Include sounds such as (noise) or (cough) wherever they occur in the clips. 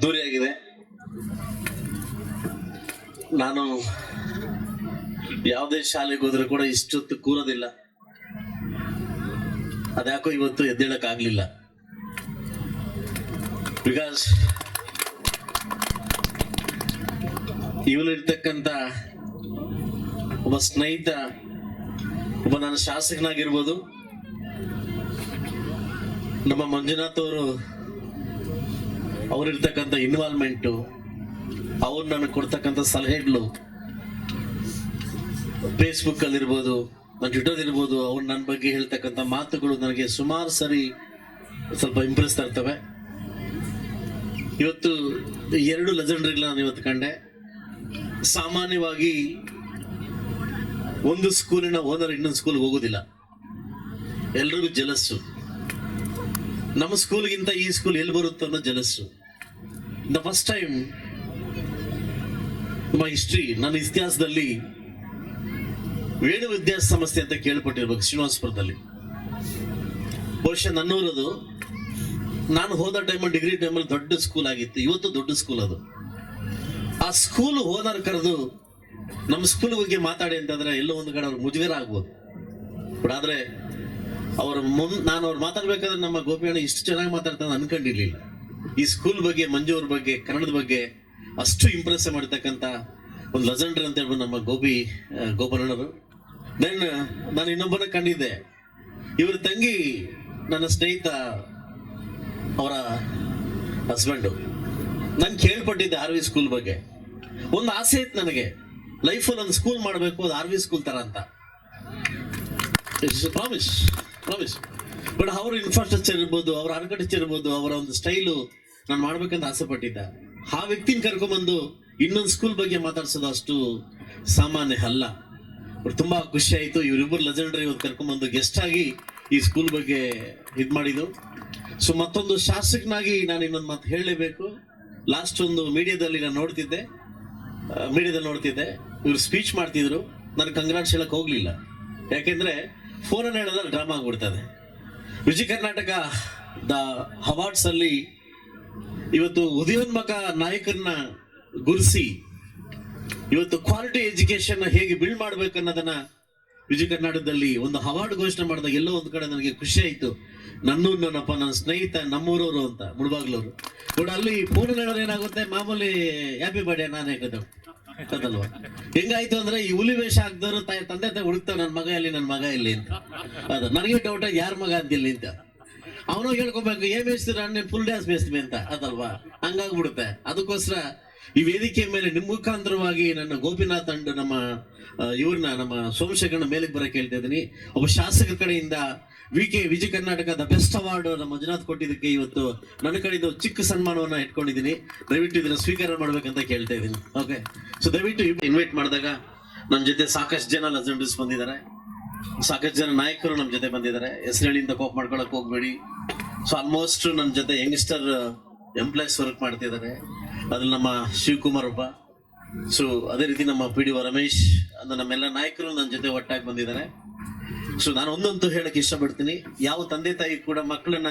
ತುಂಬಾ ಅದ್ದೂರಿಯಾಗಿದೆ. ನಾನು ಯಾವುದೇ ಶಾಲೆಗೆ ಹೋದ್ರೆ ಕೂಡ ಇಷ್ಟೊತ್ತು ಕೂರೋದಿಲ್ಲ. ಅದ್ಯಾಕೋ ಇವತ್ತು ಎದ್ದೇಳಕ್ ಆಗ್ಲಿಲ್ಲ ಬಿಕಾಸ್ ಇವನಿರ್ತಕ್ಕಂಥ ಒಬ್ಬ ಸ್ನೇಹಿತ, ಒಬ್ಬ ನನ್ನ ಶಾಸಕನಾಗಿರ್ಬೋದು. ನಮ್ಮ ಮಂಜುನಾಥ್ ಅವರು ಅವರಿರ್ತಕ್ಕಂಥ ಇನ್ವಾಲ್ವ್ಮೆಂಟು ಅವ್ರು ನನಗೆ ಕೊಡ್ತಕ್ಕಂಥ ಸಲಹೆಗಳು ಫೇಸ್ಬುಕ್ಕಲ್ಲಿರ್ಬೋದು ನನ್ನ ಟ್ವಿಟರ್ ಇರ್ಬೋದು, ಅವ್ರು ನನ್ನ ಬಗ್ಗೆ ಹೇಳ್ತಕ್ಕಂಥ ಮಾತುಗಳು ನನಗೆ ಸುಮಾರು ಸರಿ ಸ್ವಲ್ಪ ಇಂಪ್ರೆಸ್ ತರ್ತವೆ ಇವತ್ತು ಎರಡು ಲೆಜೆಂಡ್ರಿಗಳನ್ನ ನಾನು ಇವತ್ತು ಕಂಡೆ. ಸಾಮಾನ್ಯವಾಗಿ ಒಂದು ಸ್ಕೂಲಿನ ಓನರ್ ಇನ್ನೊಂದು ಸ್ಕೂಲ್ಗೆ ಹೋಗೋದಿಲ್ಲ. ಎಲ್ರಿಗೂ ಜಲಸ್ಸು ನಮ್ಮ ಸ್ಕೂಲ್ಗಿಂತ ಈ ಸ್ಕೂಲ್ ಎಲ್ಲಿ ಬರುತ್ತೋ ಅನ್ನೋ ಜಲಸ್ಸು ದ ಫಸ್ಟ್ ಟೈಮ್ ನಮ್ಮ ಹಿಸ್ಟ್ರಿ ನನ್ನ ಇತಿಹಾಸದಲ್ಲಿ ವೇಣು ವಿದ್ಯಾಸಂಸ್ಥೆ ಅಂತ ಕೇಳ್ಪಟ್ಟಿರ್ಬೇಕು ಶ್ರೀನಿವಾಸಪುರದಲ್ಲಿ. ಬಹುಶಃ ನನ್ನೂರದು. ನಾನು ಹೋದ ಟೈಮಲ್ಲಿ ಡಿಗ್ರಿ ಟೈಮಲ್ಲಿ ದೊಡ್ಡ ಸ್ಕೂಲ್ ಆಗಿತ್ತು. ಇವತ್ತು ದೊಡ್ಡ ಸ್ಕೂಲ್ ಅದು. ಆ ಸ್ಕೂಲ್ ಓನರ್ ಕರೆದು ನಮ್ಮ ಸ್ಕೂಲ್ ಬಗ್ಗೆ ಮಾತಾಡಿ ಅಂತಂದ್ರೆ ಎಲ್ಲೋ ಒಂದು ಕಡೆ ಅವ್ರು ಮುಜುಗರ ಆಗ್ಬೋದು. ಬಟ್ ಆದ್ರೆ ಅವ್ರ ಮುನ್ ನಾನು ಅವ್ರು ಮಾತಾಡ್ಬೇಕಾದ್ರೆ ನಮ್ಮ ಗೋಪಿಯಣ್ಣ ಇಷ್ಟು ಚೆನ್ನಾಗಿ ಮಾತಾಡ್ತಾನೆ ಅನ್ಕೊಂಡಿರ್ಲಿಲ್ಲ. ಈ ಸ್ಕೂಲ್ ಬಗ್ಗೆ ಮಂಜು ಅವ್ರ ಬಗ್ಗೆ ಕನ್ನಡದ ಬಗ್ಗೆ ಅಷ್ಟು ಇಂಪ್ರೆಸ್ ಮಾಡ್ತಕ್ಕಂಥ ಒಂದು ಲಜೆಂಡರ್ ಅಂತ ಹೇಳ್ಬೋದು ನಮ್ಮ ಆ, ಗೋಪಾಲಣ್ಣರು ದೆನ್ ನಾನು ಇನ್ನೊಬ್ಬನ ಕಂಡಿದ್ದೆ. ಇವ್ರ ತಂಗಿ ನನ್ನ ಸ್ನೇಹಿತ ಅವರ ಹಸ್ಬೆಂಡು ನಾನು ಕೇಳ್ಪಟ್ಟಿದ್ದೆ ಆರ್ ವಿ ಸ್ಕೂಲ್ ಬಗ್ಗೆ. ಒಂದು ಆಸೆ ಇತ್ತು ನನಗೆ. ಲೈಫಲ್ಲಿ ಒಂದು ಸ್ಕೂಲ್ ಮಾಡಬೇಕು ಅದು ಆರ್ ವಿ ಸ್ಕೂಲ್ ತರ ಅಂತ. ಪ್ರಾಮಿಸ್ ಪ್ರಾಮಿಸ್ ಬಟ್ ಅವ್ರ ಇನ್ಫ್ರಾಸ್ಟ್ರಕ್ಚರ್ ಇರ್ಬೋದು ಅವ್ರ ಆರ್ಕಿಟೆಕ್ಚರ್ ಇರ್ಬೋದು ಅವರ ಒಂದು ಸ್ಟೈಲು ನಾನು ಮಾಡ್ಬೇಕಂತ ಆಸೆ ಪಟ್ಟಿದ್ದ. ಆ ವ್ಯಕ್ತಿನ ಕರ್ಕೊಂಬಂದು ಇನ್ನೊಂದು ಸ್ಕೂಲ್ ಬಗ್ಗೆ ಮಾತಾಡ್ಸೋದು ಅಷ್ಟು ಸಾಮಾನ್ಯ ಅಲ್ಲ. ಅವ್ರು ತುಂಬಾ ಖುಷಿ ಆಯ್ತು. ಇವರಿಬ್ಬರು ಲೆಜೆಂಡ್ರಿ ಇವತ್ತು ಕರ್ಕೊಂಬಂದು ಗೆಸ್ಟ್ ಆಗಿ ಈ ಸ್ಕೂಲ್ ಬಗ್ಗೆ ಇದು ಮಾಡಿದ್ದು. ಸೊ ಮತ್ತೊಂದು ಶಾಸಕನಾಗಿ ನಾನು ಇನ್ನೊಂದು ಮಾತು ಹೇಳಲೇಬೇಕು. ಲಾಸ್ಟ್ ಒಂದು ಮೀಡಿಯಾದಲ್ಲಿ ನಾನು ನೋಡ್ತಿದ್ದೆ. ಮೀಡಿಯಾದಲ್ಲಿ ನೋಡ್ತಿದ್ದೆ. ಇವ್ರು ಸ್ಪೀಚ್ ಮಾಡ್ತಿದ್ರು. ನಾನು ಕಂಗ್ರಾಟ್ಸ್ ಹೇಳಕ್ ಹೋಗ್ಲಿಲ್ಲ. ಯಾಕೆಂದ್ರೆ ಫೋನ್ ಹೇಳಿದ್ರೆ ಡ್ರಾಮಾ ಆಗ್ಬಿಡ್ತದೆ. ವಿಜಯ ಕರ್ನಾಟಕ ದ ಅವಾರ್ಡ್ಸ್ ಅಲ್ಲಿ ಇವತ್ತು ಉದಯೋನ್ಮುಖ ನಾಯಕರನ್ನ ಗುರುಸಿ, ಇವತ್ತು ಕ್ವಾಲಿಟಿ ಎಜುಕೇಶನ್ ಹೇಗೆ ಬಿಲ್ಡ್ ಮಾಡ್ಬೇಕು ಅನ್ನೋದನ್ನ ವಿಜಯ ಕರ್ನಾಟಕದಲ್ಲಿ ಒಂದು ಅವಾರ್ಡ್ ಘೋಷಣೆ ಮಾಡಿದಾಗ ಎಲ್ಲೋ ಒಂದು ಕಡೆ ನನಗೆ ಖುಷಿ ಆಯ್ತು. ನನ್ನೂ ನನ್ನಪ್ಪ ನನ್ನ ಸ್ನೇಹಿತ ನಮ್ಮೂರವರು ಅಂತ ಮುಳಬಾಗ್ಲವರು ನೋಡಿ, ಅಲ್ಲಿ ಫೋನ್ ಹೇಳಿದ್ರೆ ಏನಾಗುತ್ತೆ? ಮಾಮೂಲಿ ಹ್ಯಾಪಿ ಬರ್ಡೇ ನಾನು ಹೇಳೋದು ಅದಲ್ವಾ ಹೆಂಗಾಯ್ತು ಅಂದ್ರೆ ಈ ಹುಲಿ ವೇಷ ಹಾಕ್ದವ್ರು ತಾಯಿ, ತಂದೆ ತಾಯಿ ಹುಡುಕ್ತಾವ ನನ್ನ ಮಗ ಇಲ್ಲಿ ನನ್ನ ಮಗ ಇಲ್ಲಿ ಅಂತ. ಅದು ನನಗೆ ಡೌಟ್ ಯಾರ ಮಗ ಇಲ್ಲಿ ಅಂತ. ಅವನು ಹೇಳ್ಕೊಬೇಕು ಏನ್ ಬೇಯಿಸ್ತೀರ ನೀನು ಫುಲ್ ಡ್ಯಾನ್ಸ್ ಬೇಯಿಸ್ತೀವಿ ಅಂತ. ಅದಲ್ವಾ? ಹಂಗಾಗ್ಬಿಡುತ್ತೆ. ಅದಕ್ಕೋಸ್ಕರ ಈ ವೇದಿಕೆ ಮೇಲೆ ನಿಮ್ಮ ಮುಖಾಂತರವಾಗಿ ನನ್ನ ಗೋಪಿನಾಥ್ ಅಂಡ್ ನಮ್ಮ ಇವ್ರನ್ನ, ನಮ್ಮ ಸೋಮಶೇಖರನ ಮೇಲಕ್ಕೆ ಬರಕ್ಕೆ ಹೇಳ್ತಾ ಇದ್ದೀನಿ. ಒಬ್ಬ ಶಾಸಕರ ಕಡೆಯಿಂದ ವಿ ಕೆ ವಿಜಯ ಕರ್ನಾಟಕದ ಬೆಸ್ಟ್ ಅವಾರ್ಡ್ ನಮ್ಮ ಮಂಜುನಾಥ್ ಕೊಟ್ಟಿದ್ದಕ್ಕೆ ಇವತ್ತು ನನ್ನ ಕಡೆ ಒಂದು ಚಿಕ್ಕ ಸನ್ಮಾನವನ್ನ ಇಟ್ಕೊಂಡಿದ್ದೀನಿ. ದಯವಿಟ್ಟು ಇದನ್ನ ಸ್ವೀಕಾರ ಮಾಡ್ಬೇಕಂತ ಕೇಳ್ತಾ ಇದ್ದೀನಿ. ಓಕೆ ಸೊ ದಯವಿಟ್ಟು ಇನ್ವೈಟ್ ಮಾಡಿದಾಗ ನನ್ನ ಜೊತೆ ಸಾಕಷ್ಟು ಜನ ಲಜೆಂಡರ್ಸ್ ಬಂದಿದ್ದಾರೆ. ಸಾಕಷ್ಟು ಜನ ನಾಯಕರು ನಮ್ಮ ಜೊತೆ ಬಂದಿದ್ದಾರೆ. ಹೆಸರುಗಳಿಂದ ಕೋಪ್ ಮಾಡ್ಕೊಳಕ್ ಹೋಗ್ಬೇಡಿ. ಸೊ ಆಲ್ಮೋಸ್ಟ್ ನನ್ನ ಜೊತೆ ಯಂಗ್ಸ್ಟರ್ ಎಂಪ್ಲಾಯ್ಸ್ ವರ್ಕ್ ಮಾಡ್ತಿದ್ದಾರೆ. ಅದ್ರಲ್ಲಿ ನಮ್ಮ ಶಿವಕುಮಾರ್ ಒಬ್ಬ. ಸೊ ಅದೇ ರೀತಿ ನಮ್ಮ ಪಿ ಡಿ ರಮೇಶ್, ಅಂದ್ರೆ ನಮ್ಮೆಲ್ಲ ನಾಯಕರು ನನ್ನ ಜೊತೆ ಒಟ್ಟಾಗಿ ಬಂದಿದ್ದಾರೆ. ಸೊ ನಾನು ಒಂದಂತೂ ಹೇಳಕ್ ಇಷ್ಟಪಡ್ತೀನಿ. ಯಾವ ತಂದೆ ತಾಯಿ ಕೂಡ ಮಕ್ಕಳನ್ನ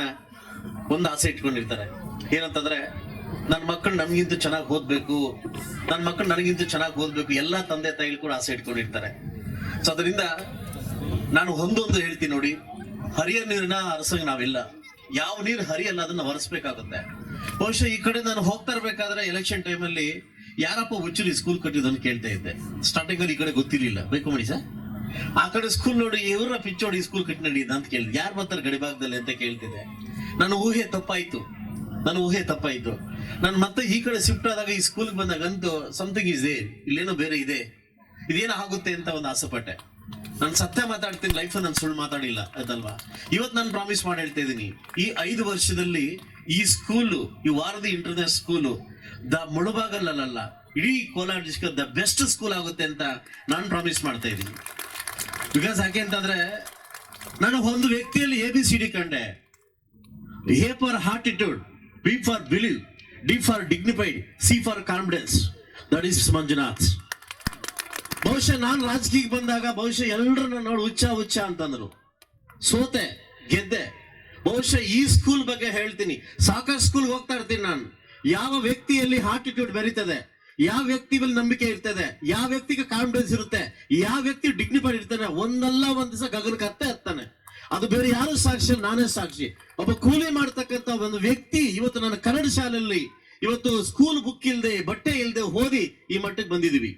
ಒಂದು ಆಸೆ ಇಟ್ಕೊಂಡಿರ್ತಾರೆ. ಏನಂತಂದ್ರೆ ನನ್ನ ಮಕ್ಕಳು ನಮಗಿಂತ ಚೆನ್ನಾಗಿ ಓದ್ಬೇಕು. ನನ್ನ ಮಕ್ಕಳು ನನಗಿಂತ ಚೆನ್ನಾಗಿ ಓದ್ಬೇಕು. ಎಲ್ಲಾ ತಂದೆ ತಾಯಿಗಳು ಕೂಡ ಆಸೆ ಇಟ್ಕೊಂಡಿರ್ತಾರೆ. ಸೊ ಅದರಿಂದ ನಾನು ಒಂದೊಂದು ಹೇಳ್ತೀನಿ ನೋಡಿ, ಹರಿಯ ನೀರನ್ನ ಹರಸಂಗ್ ನಾವಿಲ್ಲ. ಯಾವ ನೀರು ಹರಿಯಲ್ಲ ಅದನ್ನ ಒರೆಸ್ಬೇಕಾಗುತ್ತೆ. ಬಹುಶಃ ಈ ಕಡೆ ನಾನು ಹೋಗ್ತಾ ಇರ್ಬೇಕಾದ್ರೆ ಎಲೆಕ್ಷನ್ ಟೈಮಲ್ಲಿ ಯಾರಪ್ಪ ಹುಚ್ಚುರಿ ಸ್ಕೂಲ್ ಕಟ್ಟಿದ್ದನ್ನು ಕೇಳ್ತಾ ಇದ್ದೆ. ಸ್ಟಾರ್ಟಿಂಗ್ ಅಲ್ಲಿ ಈ ಕಡೆ ಗೊತ್ತಿರಲಿಲ್ಲ. ಬೇಕು ಮಾಡಿ ಸರ್? ಆ ಕಡೆ ಸ್ಕೂಲ್ ನೋಡಿ ಇವರ ಪಿಚ್ಚೋಡಿ ಸ್ಕೂಲ್ ಕಟ್ಟಿ ನಡೀದ ಅಂತ ಕೇಳಿದ್. ಯಾರು ಬರ್ತಾರೆ ಗಡಿಭಾಗದಲ್ಲಿ ಅಂತ ಕೇಳ್ತಿದ್ದೆ. ನನ್ನ ಊಹೆ ತಪ್ಪಾಯ್ತು. ನನ್ನ ಊಹೆ ತಪ್ಪಾಯ್ತು. ನಾನು ಮತ್ತೆ ಈ ಕಡೆ ಶಿಫ್ಟ್ ಆದಾಗ ಈ ಸ್ಕೂಲ್ಗೆ ಬಂದಾಗ ಅಂತೂ ಸಮಥಿಂಗ್ ಇಸ್ ದೇರ್ ಇಲ್ಲೇನೋ ಬೇರೆ ಇದೆ. ಇದೇನೋ ಆಗುತ್ತೆ ಅಂತ ಒಂದು ಆಸೆ ಪಟ್ಟೆ ನಾನು ಸತ್ಯ ಮಾತಾಡ್ತೀನಿ ಲೈಫ್ ನಾನು ಸುಳ್ಳು ಮಾತಾಡಿಲ್ಲ ಅದಲ್ವಾ ಇವತ್ತು ನಾನು ಪ್ರಾಮಿಸ್ ಮಾಡಿ ಹೇಳ್ತಾ ಇದ್ದೀನಿ ಈ ಐದು ವರ್ಷದಲ್ಲಿ ಈ ಸ್ಕೂಲು ಈ ವಾರದಿ ಇಂಟರ್ನೆಟ್ ಸ್ಕೂಲು ದ ಮುಳುಬಾಗಲ್ಲಲ್ಲ ಇಡೀ Kolar district the best school ಆಗುತ್ತೆ ಅಂತ ನಾನು ಪ್ರಾಮಿಸ್ ಮಾಡ್ತಾ ಇದ್ದೀನಿ ಬಿಕಾಸ್ ಯಾಕೆ ಅಂತಂದ್ರೆ, ನಾನು ಒಂದು ವ್ಯಕ್ತಿಯಲ್ಲಿ ಎ ಬಿ ಸಿ ಡಿ ಕಂಡೆ. A for attitude B for believe D for dignified C for confidence that is Manjunath. ಬಹುಶಃ ನಾನು ರಾಜಕೀಯಕ್ಕೆ ಬಂದಾಗ ಬಹುಶಃ ಎಲ್ಲರನ್ನ ನೋಡಿ ಹುಚ್ಚ ಹುಚ್ಚ ಅಂತಂದ್ರು. ಸೋತೆ, ಗೆದ್ದೆ. ಬಹುಶಃ ಈ ಸ್ಕೂಲ್ ಬಗ್ಗೆ ಹೇಳ್ತೀನಿ. ಸಾಕಷ್ಟು ಸ್ಕೂಲ್ ಹೋಗ್ತಾ ಇರ್ತೀನಿ ನಾನು. ಯಾವ ವ್ಯಕ್ತಿಯಲ್ಲಿ ಆಟಿಟ್ಯೂಡ್ ಬೆರೀತದೆ, ಯಾವ ವ್ಯಕ್ತಿ ಮೇಲೆ ನಂಬಿಕೆ ಇರ್ತದೆ, ಯಾವ ವ್ಯಕ್ತಿಗೆ ಕಾನ್ಫಿಡೆನ್ಸ್ ಇರುತ್ತೆ, ಯಾವ ವ್ಯಕ್ತಿ ಡಿಗ್ನಿಫೈಡ್ ಇರ್ತಾನೆ, ಒಂದಲ್ಲ ಒಂದ್ ದಿವಸ ಗಗನ ಕತ್ತೆ ಹತ್ತಾನೆ. ಅದು ಬೇರೆ ಯಾರು ಸಾಕ್ಷಿ, ನಾನೇ ಸಾಕ್ಷಿ. ಒಬ್ಬ ಕೂಲಿ ಮಾಡ್ತಕ್ಕಂತ ಒಂದು ವ್ಯಕ್ತಿ ಇವತ್ತು ನನ್ನ ಕನ್ನಡ ಶಾಲೆಯಲ್ಲಿ, ಇವತ್ತು ಸ್ಕೂಲ್ ಬುಕ್ ಇಲ್ಲದೆ ಬಟ್ಟೆ ಇಲ್ಲದೆ ಓದಿ ಈ ಮಟ್ಟಕ್ಕೆ ಬಂದಿದೀವಿ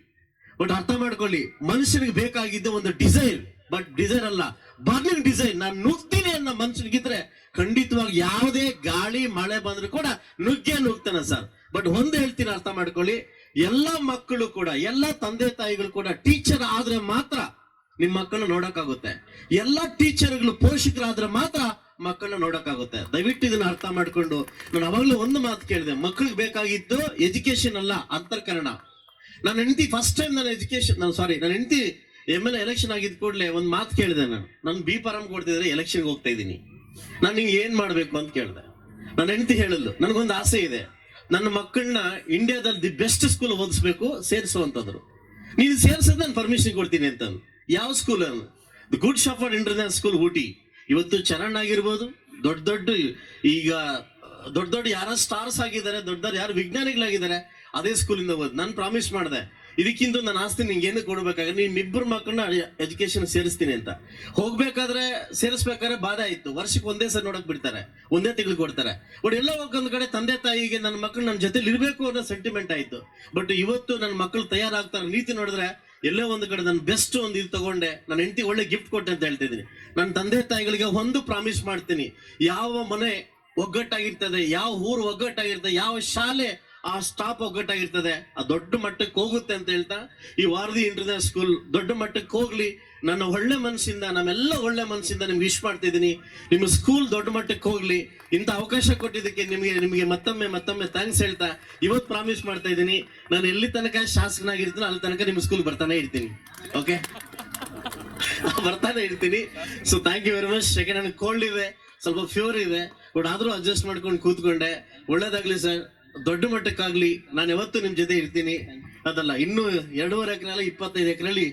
ಬಟ್ ಅರ್ಥ ಮಾಡ್ಕೊಳ್ಳಿ, ಮನುಷ್ಯನಿಗೆ ಬೇಕಾಗಿದ್ದ ಒಂದು ಡಿಸೈನ್ ಬಟ್ ಡಿಸೈನ್ ಅಲ್ಲ ಬರ್ಲಿನ್ ಡಿಸೈನ್ ನಾನು ನುಗ್ತೀನಿ ಅನ್ನೋ ಮನುಷ್ಯನಿಗಿದ್ರೆ, ಖಂಡಿತವಾಗಿ ಯಾವುದೇ ಗಾಳಿ, ಮಳೆ ಬಂದ್ರು ಕೂಡ ನುಗ್ಗೆ ನುಗ್ತಾನೆ ಸರ್. ಬಟ್ ಒಂದು ಹೇಳ್ತೀನಿ, ಅರ್ಥ ಮಾಡ್ಕೊಳ್ಳಿ, ಎಲ್ಲ ಮಕ್ಕಳು ಕೂಡ, ಎಲ್ಲ ತಂದೆ ತಾಯಿಗಳು ಕೂಡ ಟೀಚರ್ ಆದ್ರೆ ಮಾತ್ರ ನಿಮ್ಮ ಮಕ್ಕಳನ್ನ ನೋಡಕ್ಕಾಗುತ್ತೆ. ಎಲ್ಲ ಟೀಚರ್ಗಳು ಪೋಷಕರಾದ್ರೆ ಮಾತ್ರ ಮಕ್ಕಳನ್ನ ನೋಡಕ್ಕಾಗುತ್ತೆ. ದಯವಿಟ್ಟು ಇದನ್ನ ಅರ್ಥ ಮಾಡ್ಕೊಂಡು, ನಾನು ಅವಾಗಲೂ ಒಂದು ಮಾತು ಕೇಳಿದೆ, ಮಕ್ಕಳಿಗೆ ಬೇಕಾಗಿದ್ದು ಎಜುಕೇಶನ್ ಅಲ್ಲ, ಅಂತರ್ಕರಣ. ನನ್ನ ಹೆಂಡತಿ ಫಸ್ಟ್ ಟೈಮ್ ನನ್ನ ಎಜುಕೇಶನ್ ನಾನು ಸಾರಿ ನನ್ನ ಹೆಂಡತಿ ಎಂ ಎಲ್ ಎಲೆಕ್ಷನ್ ಆಗಿದ್ ಕೂಡಲೇ ಒಂದು ಮಾತು ಕೇಳಿದೆ ನಾನು. ನಾನು ಬಿ ಫಾರಂ ಕೊಡ್ತಿದ್ರೆ ಎಲೆಕ್ಷನ್ಗೆ ಹೋಗ್ತಾ ಇದ್ದೀನಿ. ನಾನು ನಿಂಗೆ ಏನು ಮಾಡಬೇಕು ಅಂತ ಕೇಳಿದೆ. ನನ್ನ ಹೆಂಡತಿ ಹೇಳಿದ್ಲು ನನಗೊಂದು ಆಸೆ ಇದೆ. ನನ್ನ ಮಕ್ಕಳನ್ನ ಇಂಡಿಯಾದಲ್ಲಿ ದಿ ಬೆಸ್ಟ್ ಸ್ಕೂಲ್ ಓದಿಸ್ಬೇಕು ಸೇರಿಸುವಂಥದ್ರು ನೀನು ಸೇರ್ಸೋದು ನಾನು ಪರ್ಮಿಷನ್ ಕೊಡ್ತೀನಿ ಅಂತಂದು. ಯಾವ ಸ್ಕೂಲ್ ಅನ್ನು the Good Shepherd International School Ooty. ಇವತ್ತು ಚರಣ್ ಆಗಿರ್ಬೋದು, ದೊಡ್ಡ ದೊಡ್ಡ ಈಗ ದೊಡ್ಡ ದೊಡ್ಡ ಯಾರ ಸ್ಟಾರ್ಸ್ ಆಗಿದ್ದಾರೆ, ದೊಡ್ಡ ದೊಡ್ಡ ಯಾರು ವಿಜ್ಞಾನಿಗಳಾಗಿದ್ದಾರೆ ಅದೇ ಸ್ಕೂಲಿಂದ ಓದ್ ನಾನು ಪ್ರಾಮಿಸ್ ಮಾಡಿದೆ, ಇದಕ್ಕಿಂತ ನನ್ನ ಆಸ್ತಿ ನಿಂಗೆ ಏನು ಕೊಡ್ಬೇಕಾದ್ರೆ ನೀನ್ ಇಬ್ಬರು ಮಕ್ಕಳನ್ನ ಎಜುಕೇಶನ್ ಸೇರಿಸ್ತೀನಿ ಅಂತ. ಹೋಗ್ಬೇಕಾದ್ರೆ ಸೇರಿಸ್ಬೇಕಾದ್ರೆ ಬಾಧೆ ಆಯ್ತು. ವರ್ಷಕ್ಕೆ ಒಂದೇ ಸರ್ ನೋಡಕ್ ಬಿಡ್ತಾರೆ. ಒಂದೇ ತಿಂಗಳು ಕೊಡ್ತಾರೆ. ಬಟ್ ಎಲ್ಲ ಒಂದ್ ಕಡೆ ತಂದೆ ತಾಯಿಗೆ ನನ್ನ ಮಕ್ಕಳು ನನ್ನ ಜೊತೆ ಇರಬೇಕು ಅನ್ನೋ ಸೆಂಟಿಮೆಂಟ್ ಆಯ್ತು. ಬಟ್ ಇವತ್ತು ನನ್ನ ಮಕ್ಕಳು ತಯಾರಾಗ್ತಾರೆ. ನೀತಿ ನೋಡಿದ್ರೆ ಎಲ್ಲೋ ಒಂದು ಕಡೆ ನಾನು ಬೆಸ್ಟ್ ಒಂದು ಇದು ತಗೊಂಡೆ. ನನ್ನ ಹೆಂಡತಿ ಒಳ್ಳೆ ಗಿಫ್ಟ್ ಕೊಟ್ಟೆ ಅಂತ ಹೇಳ್ತಿದ್ದೀನಿ. ನನ್ನ ತಂದೆ ತಾಯಿಗಳಿಗೆ ಒಂದು ಪ್ರಾಮಿಸ್ ಮಾಡ್ತೀನಿ. ಯಾವ ಮನೆ ಒಗ್ಗಟ್ಟಾಗಿರ್ತದೆ, ಯಾವ ಊರು ಒಗ್ಗಟ್ಟಾಗಿರ್ತದೆ, ಯಾವ ಶಾಲೆ ಆ ಸ್ಟಾಪ್ ಒಗ್ಗಟ್ಟಾಗಿರ್ತದೆ. ಆ ದೊಡ್ಡ ಮಟ್ಟಕ್ಕೆ ಹೋಗುತ್ತೆ ಅಂತ ಹೇಳ್ತಾ, ಈ ವಾರದಿ ಇಂಟರ್ನ್ಯಾಷನಲ್ ಸ್ಕೂಲ್ ದೊಡ್ಡ ಮಟ್ಟಕ್ಕೆ ಹೋಗ್ಲಿ. ನನ್ನ ಒಳ್ಳೆ ಮನಸ್ಸಿಂದ, ನಮ್ಮೆಲ್ಲ ಒಳ್ಳೆ ಮನಸ್ಸಿಂದ ನಿಮ್ಗೆ ವಿಶ್ ಮಾಡ್ತಿದ್ದೀನಿ ನಿಮ್ಮ ಸ್ಕೂಲ್ ದೊಡ್ಡ ಮಟ್ಟಕ್ಕೆ ಹೋಗ್ಲಿ. ಇಂಥ ಅವಕಾಶ ಕೊಟ್ಟಿದ್ದಕ್ಕೆ ನಿಮಗೆ ನಿಮಗೆ ಮತ್ತೊಮ್ಮೆ ಮತ್ತೊಮ್ಮೆ ಥ್ಯಾಂಕ್ಸ್ ಹೇಳ್ತಾ, ಇವತ್ತು ಪ್ರಾಮಿಸ್ ಮಾಡ್ತಾ ಇದ್ದೀನಿ. ನಾನು ಎಲ್ಲಿ ತನಕ ಶಾಸಕನಾಗಿರ್ತೀನಿ ಅಲ್ಲಿ ತನಕ ನಿಮ್ಮ ಸ್ಕೂಲ್ ಬರ್ತಾನೆ ಇರ್ತೀನಿ. ಓಕೆ (laughs) ಬರ್ತಾನೆ ಇರ್ತೀನಿ. So thank you very much second ನನಗೆ ಕೋಲ್ಡ್ ಇದೆ, ಸ್ವಲ್ಪ ಫ್ಯೂರ್ ಇದೆ ಬಟ್ ಆದರೂ ಅಡ್ಜಸ್ಟ್ ಮಾಡ್ಕೊಂಡು ಕೂತ್ಕೊಂಡೆ. ಒಳ್ಳೇದಾಗಲಿ ಸರ್ ದೊಡ್ಡ ಮಟ್ಟಕ್ಕಾಗ್ಲಿ ನಾನು ಯಾವತ್ತೂ ನಿಮ್ ಜೊತೆ ಇರ್ತೀನಿ. ಅದಲ್ಲ, ಇನ್ನು ಎರಡೂವರೆ ಎಕರೆ ಇಪ್ಪತ್ತೈದು ಎಕರೆಲಿ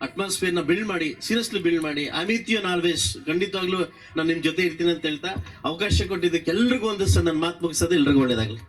ಅಟ್ಮಾಸ್ಫಿಯರ್ನ ಬಿಲ್ಡ್ ಮಾಡಿ ಸೀರಿಯಸ್ಲಿ ಬಿಲ್ಡ್ ಮಾಡಿ ಐ ಆಲ್ವೇಸ್ ಖಂಡಿತವಾಗ್ಲೂ ನಾನು ನಿಮ್ಮ ಜೊತೆ ಇರ್ತೀನಿ ಅಂತ ಹೇಳ್ತಾ ಅವಕಾಶ ಕೊಟ್ಟಿದ್ದಕ್ಕೆ ಎಲ್ರಿಗೂ ಒಂದು ಸರ್ ನನ್ನ ಮಾತು ಮುಗಿಸೋದು ಎಲ್ರಿಗೂ ಒಳ್ಳೇದಾಗ್ಲಿ.